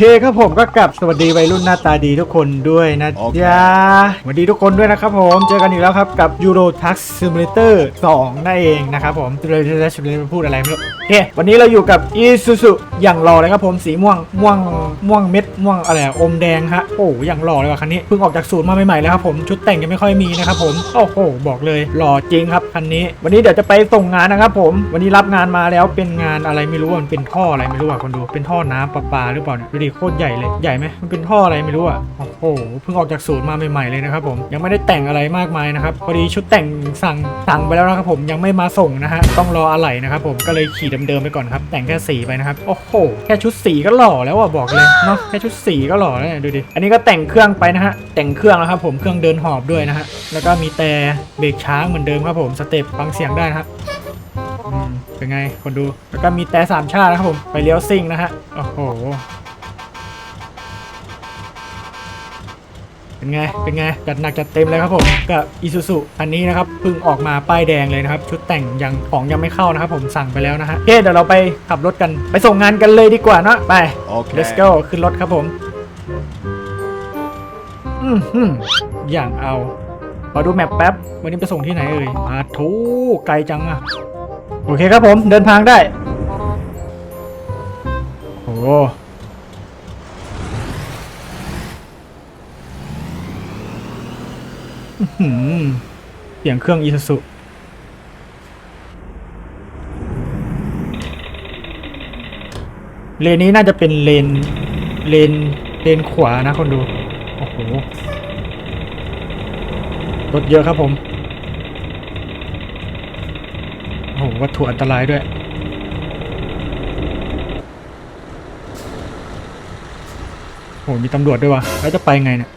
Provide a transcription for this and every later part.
เคครับผมก็กลับสวัสดีวัยรุ่นหน้าตาดีทุกคนด้วยนะโอเคจ๊ะสวัสดีทุกคนด้วยนะครับผมเจอกันอีกแล้วครับกับ Euro Truck Simulator 2นั่นเองนะครับผมเลยจะพูดอะไรไม่รู้โอเควันนี้เราอยู่กับ Isuzu อย่างหล่อเลยครับผมสีม่วงม่วงม่วงเม็ดม่วงอะไรอะอมแดงฮะโอ้อย่างหล่อเลยว่ะคันนี้เพิ่งออกจากศูนย์มาใหม่ๆเลยครับผมชุดแต่งยังไม่ค่อยมีนะครับผมโอ้โหบอกเลยหล่อจริงครับคันนี้ วันนี้เดี๋ยวจะไปส่งงานนะครับผมวันนี้รับงานมาแล้วเป็นงานอะไรไม่รู้อะมันเป็นท่ออะไรไม่รู้อะคนดูเป็นท่อน้ำประปาหรือเปล่าเนี่ยดูดิโคตรใหญ่เลยใหญ่ไหมมันเป็นท่ออะไรไม่รู้อะโอ้โหเพิ่งออกจากศูนย์มาใหม่ๆเลยนะครับผมยังไม่ได้แต่งอะไรมากมายนะครับพอดีชุดแต่งสั่งสั่งไปแล้วนะครับผมยังไม่มาส่งนะฮะต้องรออะไหล่นะครับผมก็เลยขี่เดิมๆไปก่อนครับ แต่งแค่สีไปนะครับโอ้โหแค่ชุดสีก็หล่อแล้วอะบอกเลยเนาะแค่ชุดสีก็หล่อแล้วเนี่ยดูดิอันนี้ก็แต่งเครื่องไปนะฮะแต่งเครื่องแล้วครับผมเครื่องเดินหอบด้วยนะฮะแล้วก็มีแต่เบรกช้างเหมือนเดิมครับผมสเต็ปฟังเสียงได้นะครับเป็นไงคนดู แล้วก็มีแต่สามชาตินะครับผม ไปเลี้ยวซิ่งนะฮะ โอ้โห เป็นไง เป็นไง จัดหนักจัดเต็มเลยครับผม กับอีซูซูอันนี้นะครับเพิ่งออกมาป้ายแดงเลยนะครับ ชุดแต่งยังของยังไม่เข้านะครับผมสั่งไปแล้วนะฮะโอเคเดี๋ยวเราไปขับรถกันไปส่งงานกันเลยดีกว่าเนอะไป Okay. let's go ขึ้นรถครับผมอืมฮึมอย่างเอาขอดูแมปแป๊บ วันนี้ไปส่งที่ไหนเอ่ยมาทูไกลจังอะโอเคครับผมเดินทางได้ โอ้โหอื้อหือ เสียงเครื่องอีซูซุเลนนี้น่าจะเป็นเลน เลน เลนขวานะคนดู โอ้โห รถเยอะครับผม โอ้โห วัตถุอันตรายด้วย โอ้โห มีตำรวจด้วยวะแล้วจะไปไงเนี่ย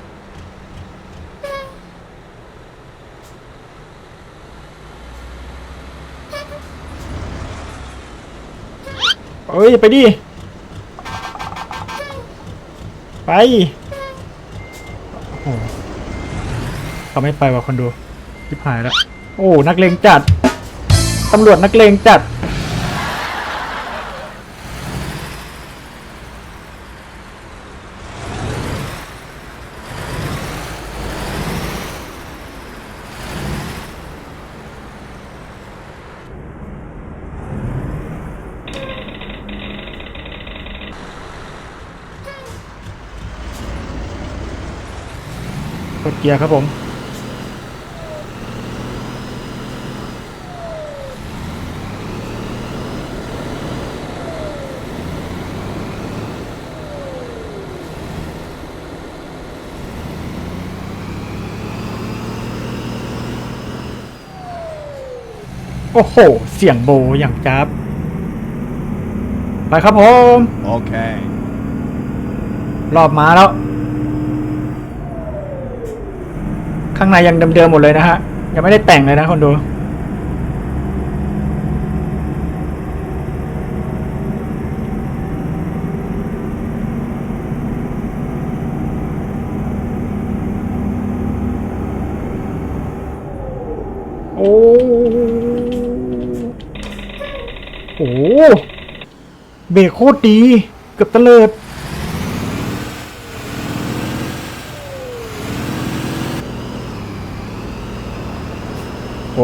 อ้ยไปดิ ไปโอ้เขาไม่ไปว่ะคนดูชิบหายแล้ว โอ้ นักเลงจัด ตำรวจนักเลงจัด กดเกียร์ครับผม โอ้โห เสียงโบอย่างจับ ไปครับผม Okay. รอบมาแล้ว ข้างในยังเดิมๆหมดเลยนะฮะ ยังไม่ได้แต่งเลยนะคนดูโอ้โหเบรกโคตรดี เกือบตะเลิด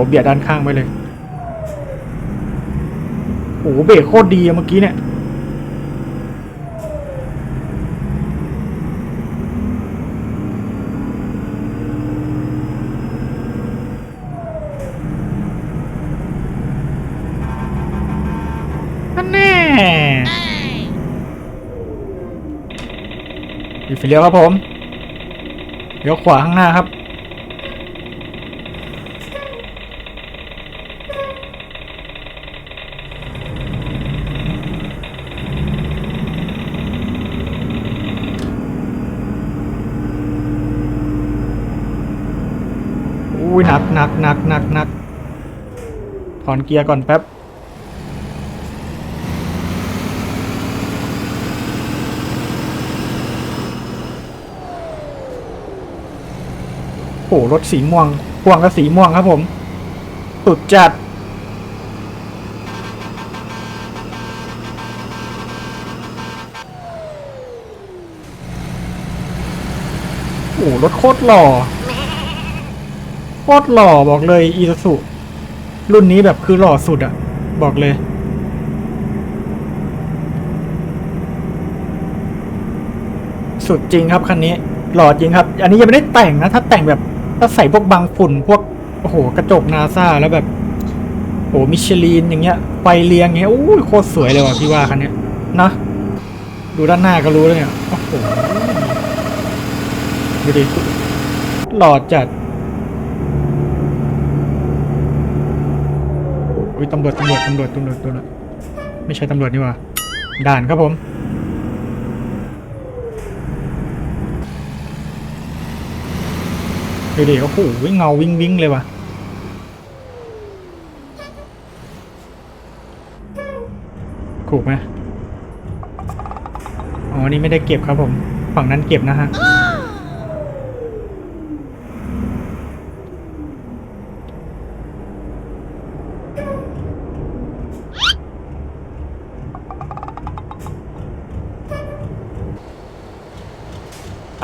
เบียดด้านข้างไปเลยโอ้เบรกโคตรดีอะเมื่อกี้เนี่ยนั่นแน่อยู่ไฟเลี้ยวครับผมเลี้ยวขวาข้างหน้าครับ อุ้ยหนักหนักหนักหนักหนัก ถอนเกียร์ก่อนแป๊บโอ้หรถสีม่วงพ่วงก็สีม่วงครับผมสุดจัด โอ้รถโคตรหล่อ โคตรหล่อบอกเลยอีซูซุ รุ่นนี้แบบคือหล่อสุดอะบอกเลย สุดจริงครับคันนี้ หล่อจริงครับ อันนี้ยังไม่ได้แต่งนะ ถ้าแต่งแบบถ้าใส่พวกบางฝุ่นพวกโอ้โหกระจกนาซาแล้วแบบโอ้มิชลินอย่างเงี้ยไฟเรียงอย่างเงี้ยโอ้ยโคตรสวยเลยว่ะพี่ว่าคันนี้นะดูด้านหน้าก็รู้แล้วเนี่ยโอ้โหดูดิหล่อจัด อุ้ยตำรวจตำรวจตำรวจตำรวจตำรวจไม่ใช่ตำรวจนี่ว่าด่านครับผม ดูดิโอ้โหเงาวิ่งวิ่งเลยว่ะถูกไหมอ๋อ นี่ไม่ได้เก็บครับผม ฝั่งนั้นเก็บนะฮะ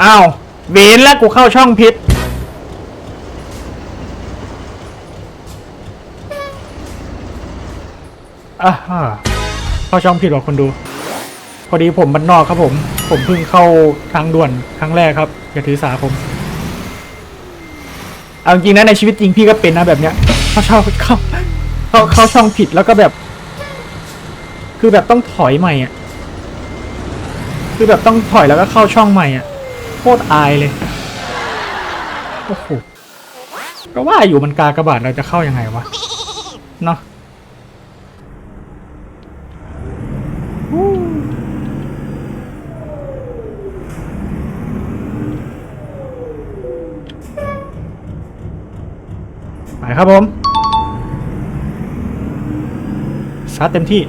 อ้าวเวนแล้วกูเข้าช่องพิษ อ่าฮะเข้าช่องผิดหรอคนดู พอดีผมบ้านนอกครับผม ผมเพิ่งเข้าทางด่วนครั้งแรกครับ อย่าถือสาผม เอาจริงๆนะในชีวิตจริงพี่ก็เป็นนะแบบเนี้ย เข้าช่องเข้าเข้าเข้าช่องผิดแล้วก็แบบ คือแบบต้องถอยใหม่อะ คือแบบต้องถอยแล้วก็เข้าช่องใหม่อะ คตรอายเลย โอ้โห ก็ว่าอยู่มันกากระบาดเราจะเข้ายังไงวะ เนาะไปครับผมซัดเต็มที่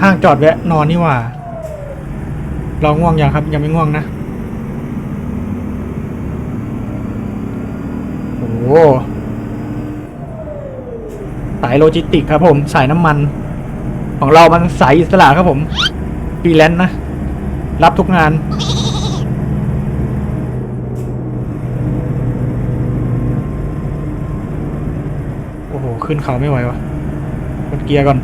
ข้างจอดแวะนอนนี่ว่า เราง่วงยังครับ ยังไม่ง่วงนะ โอ้สายโลจิสติกครับผม สายน้ำมัน ของเรามันสายอิสระครับผมฟรีแลนซ์นะ รับทุกงานโอ้โห ขึ้นเขาไม่ไหววะกดเกียร์ก่อน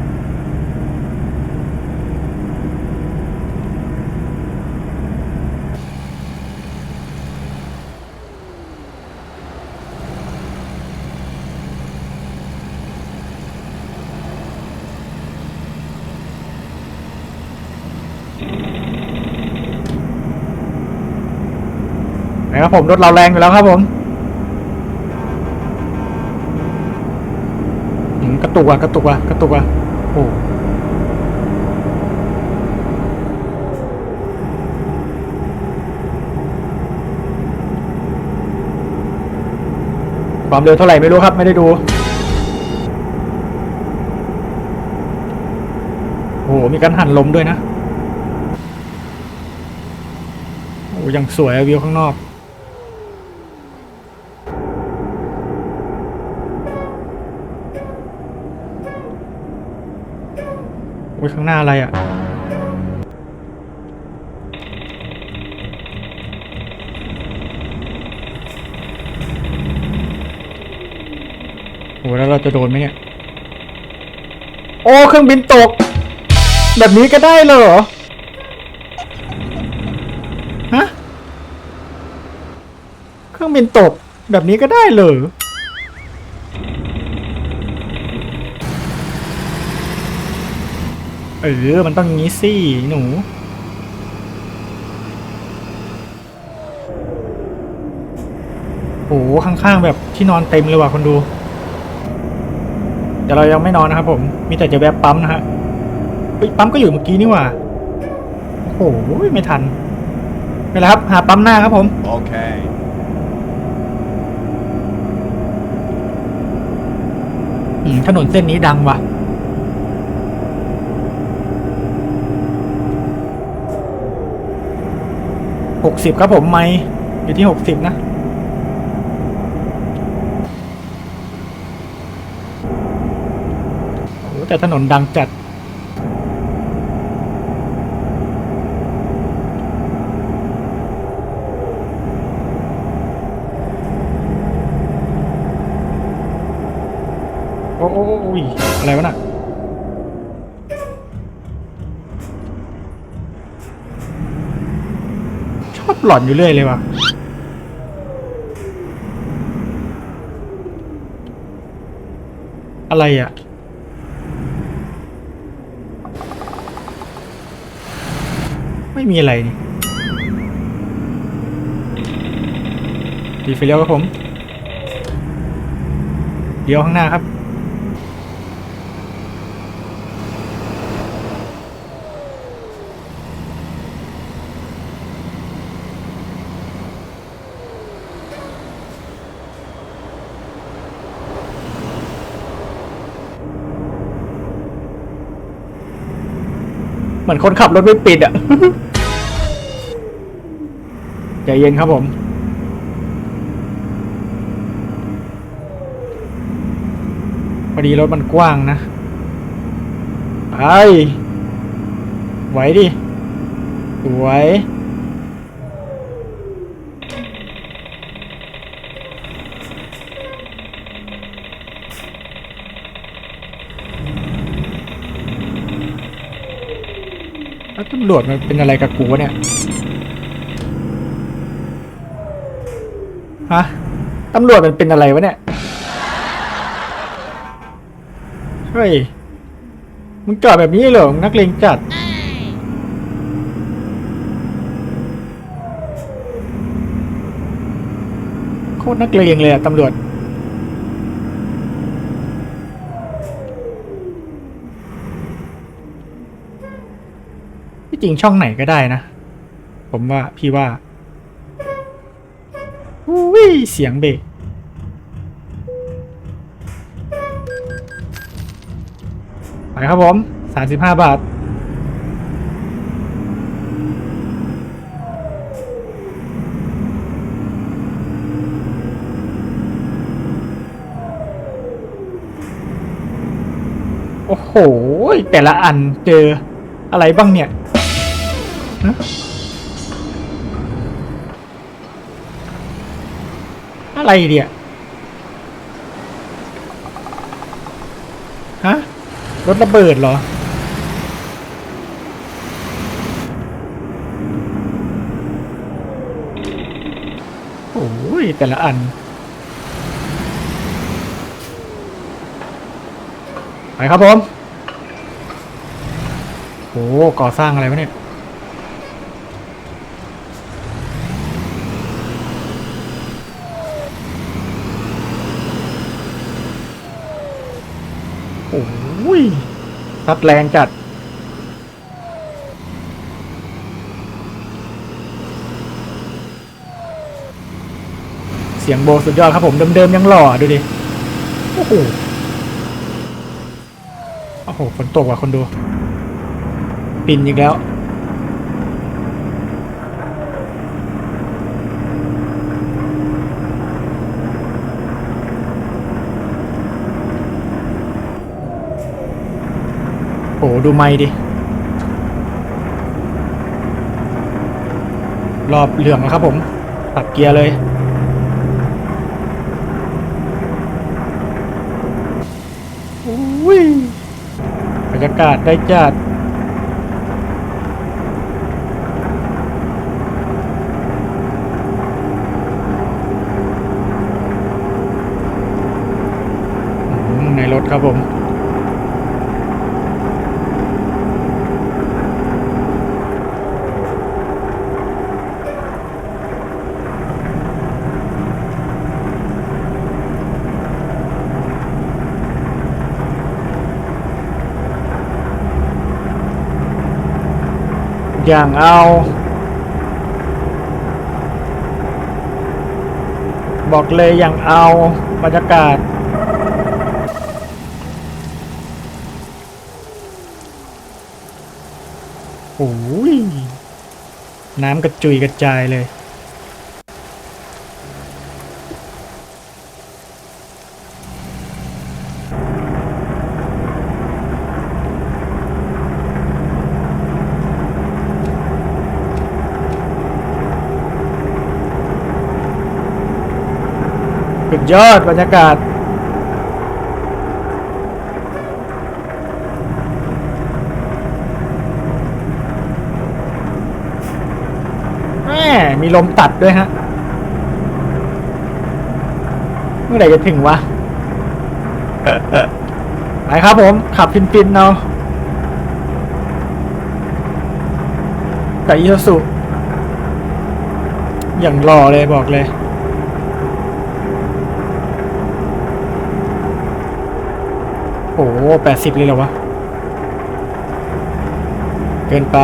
นะครับผมรถเราแรงอยู่แล้วครับผมกระตุกอะกระตุกอะกระตุกอะโอ้ความเร็วเท่าไหร่ไม่รู้ครับ ไม่ได้ดูโอ้โหมีการหันลมด้วยนะโอ้ยังสวยวิวข้างนอก โอ้ยข้างหน้าอะไรอะโอ้แล้วเราจะโดนไหมเนี่ย โอ้ เครื่องบินตก แบบนี้ก็ได้เลยเหรอ ฮะ เครื่องบินตก แบบนี้ก็ได้เลย เออ มันต้องงี้สิหนู โอ้โหข้างๆแบบที่นอนเต็มเลยว่ะคนดู แต่เรายังไม่นอนนะครับผม มีแต่จะแวะปั๊มนะฮะเฮ้ยปั๊มก็อยู่เมื่อกี้นี่หว่าโอ้โหไม่ทันไปแล้วครับ หาปั๊มหน้าครับผม Okay. อืมถนนเส้นนี้ดังว่ะ หกสิบครับผมไม่อยู่ที่หกสิบนะแต่ถนนดังจัดโอ้โยอะไรวะน่ะ หลอนอยู่เรื่อยเลยว่ะอะไรอะ ไม่มีอะไรนี่ดีไฟเลี้ยวครับผมเลี้ยวข้างหน้าครับ เหมือนคนขับรถไม่ปิดอะใจเย็นครับผม พอดีรถมันกว้างนะ ไป ไหวดิ สวย แล้วตำรวจมันเป็นอะไรกับกูวะเนี่ย ฮะ ตำรวจมันเป็นอะไรวะเนี่ย เฮ้ย มึงจอดแบบนี้เหรอ นักเลงจัด โคตรนักเลงเลยอะตำรวจ จริงช่องไหนก็ได้นะ ผมว่าพี่ว่าอุ้ยเสียงเบรกไปครับผม 35 บาท โอ้โห แต่ละอันเจออะไรบ้างเนี่ย ฮะอะไรเนี่ยฮะ รถระเบิดเหรอ โอ้ย แต่ละอัน ไปครับผมโอ้ก่อสร้างอะไรวะเนี่ย โอ้ย ทัดแรงจัด เสียงโบสุดยอดครับผมเดิมๆยังหล่อดูดิ โอ้โห โอ้โหฝนตกว่ะคนดู ปินอีกแล้ว โอ้โห ดูไม่ดิ รอบเหลืองแล้วครับผม ตัดเกียร์เลยอุ้ยบรรยากาศได้จัดในรถครับผม อย่างเอาบอกเลยอย่างเอาบรรยากาศ โอ้ย น้ำกระจุยกระจายเลย สุดยอดบรรยากาศ แหมมีลมตัดด้วยฮะ เมื่อไหร่จะถึงวะ ไปครับผม ขับฟินๆเนาะแต่อีสุอย่างหล่อเลยบอกเลย โอ้แปดสิบเลยเหรอวะ เกินไป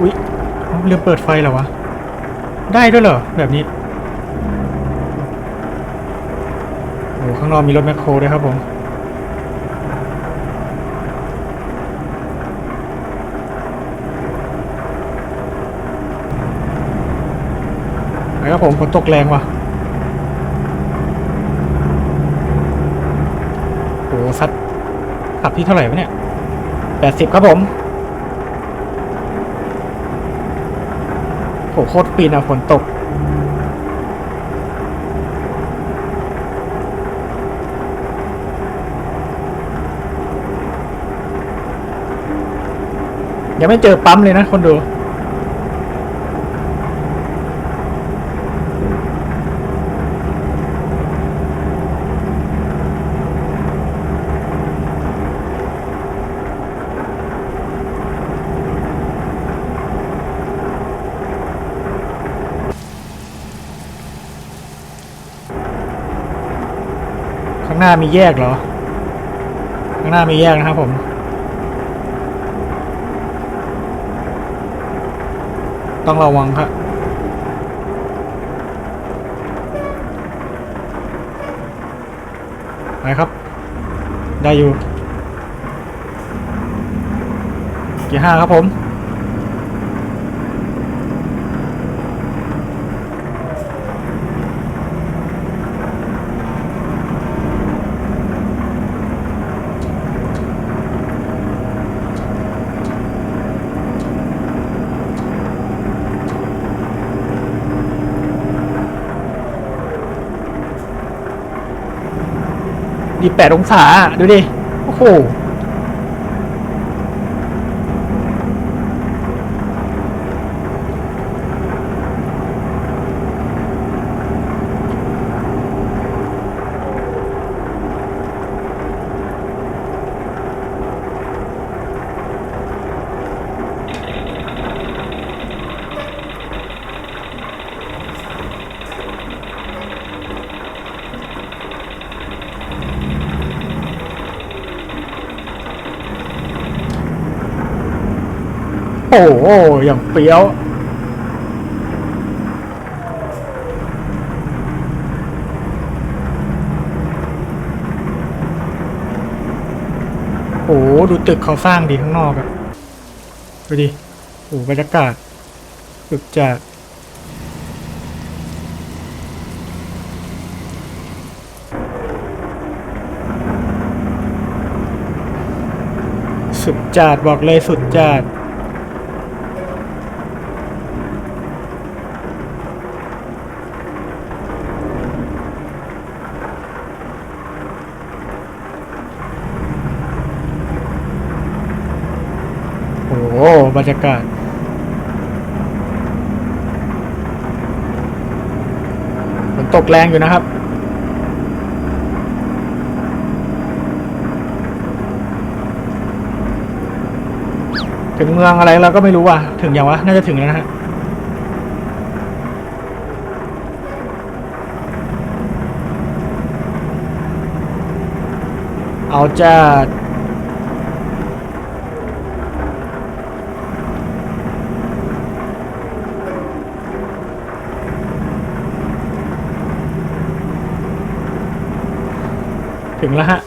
อุ๊ยเอ้าลืมเปิดไฟเหรอวะ ได้ด้วยเหรอ แบบนี้ โอ้ข้างนอกมีรถแมคโครด้วยครับผม ครับผมฝนตกแรงว่ะโอ้ซัดขับที่เท่าไหร่วะเนี่ยแปดสิบครับผมโหโคตรปีนอะฝนตกยังไม่เจอปั๊มเลยนะคนดู หน้ามีแยกเหรอ ข้างหน้ามีแยกนะครับผมต้องระวังครับ ไปครับ ได้อยู่ เกียร์ห้าครับผม ดีแปดองศา ดูดิ โอ้โห โอ้โห อย่างเฟี้ยวโอ้ดูตึกเขาสร้างดีข้างนอกอะดูดิโอ้บรรยากาศสุดจัดสุดจัดบอกเลยสุดจัด บรรยากาศฝนตกแรงอยู่นะครับ ถึงเมืองอะไรเราก็ไม่รู้ว่ะถึงยังวะ น่าจะถึงแล้วนะฮะเอาจะ งแล้วฮะ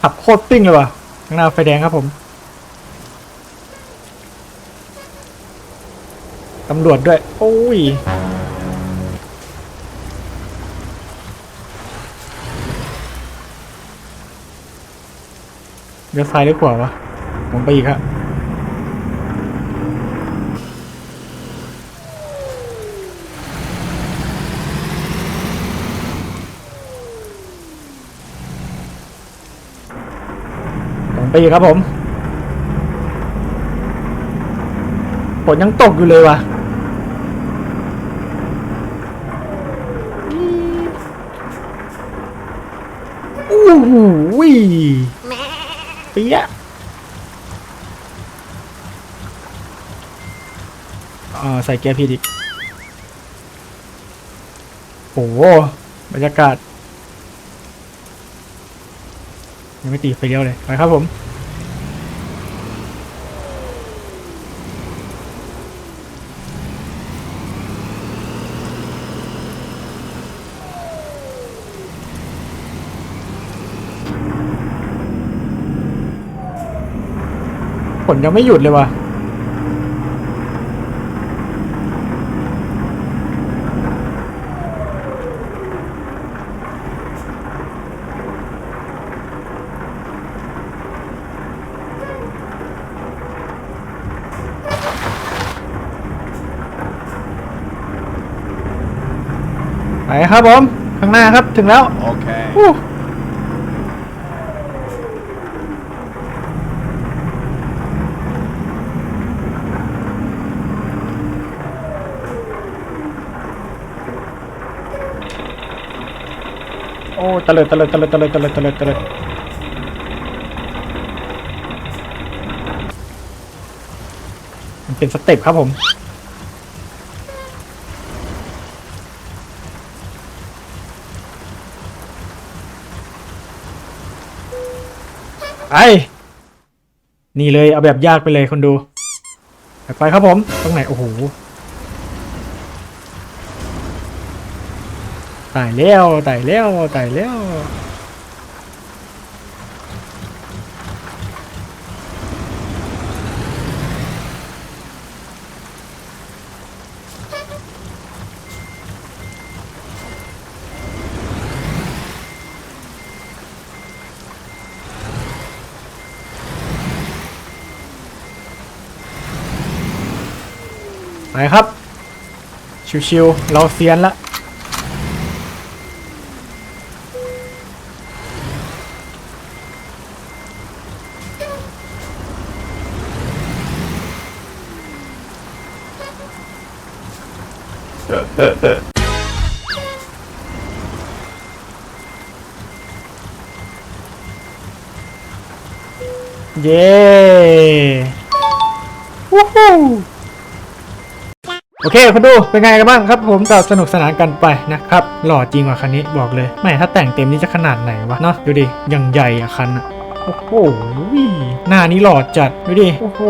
ขับโคตรปิ้งเลยว่ะข้างหน้าไฟแดงครับผมตำรวจด้วย โอ้ยเลี้ยวซ้ายหรือขวาวะผมไปอีกครับ ปีครับผมฝนยังตกอยู่เลยว่ะโอ้โหเปี๊ยะอ่าใส่เกียร์ผิดอีกโอ้โหบรรยากาศ ยังไม่ตีไฟเลี้ยวเลย ไปครับผม ฝนยังไม่หยุดเลยว่ะไปครับผม ข้างหน้าครับถึงแล้ว Okay. อู้โอ้ตะเลิดตะเลิดตะเลิดตะเลิดตะเลิดตะเลิดตะเลิดมันเป็นสเต็ปครับผมไปนี่เลยเอาแบบยากไปเลยคนดูไปครับผมตรงไหนโอ้โห ตายแล้วตายแล้วตายแล้วไปครับ ชิวๆเราเซียนละ เย้วู้ฮู้โอเคคุณดูเป็นไงกันบ้างครับผมก็สนุกสนานกันไปนะครับ หล่อจริงว่ะคันนี้บอกเลยแม่ถ้าแต่งเต็มนี่จะขนาดไหนวะเนาะดูดิยังใหญ่อะคันอะ โอ้โหหน้านี้หล่อจัดดูดิโอ้โห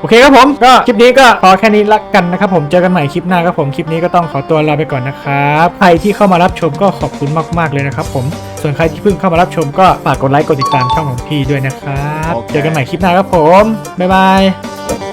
โอเคครับผมก็คลิปนี้ก็พอแค่นี้ละกันนะครับผมเจอกันใหม่คลิปหน้าครับผมคลิปนี้ก็ต้องขอตัวลาไปก่อนนะครับใครที่เข้ามารับชมก็ขอบคุณมากๆเลยนะครับผมส่วนใครที่เพิ่งเข้ามารับชมก็ฝากกดไลค์กดติดตามช่องของพี่ด้วยนะครับโอเคเจอกันใหม่คลิปหน้าครับผม บ๊ายบาย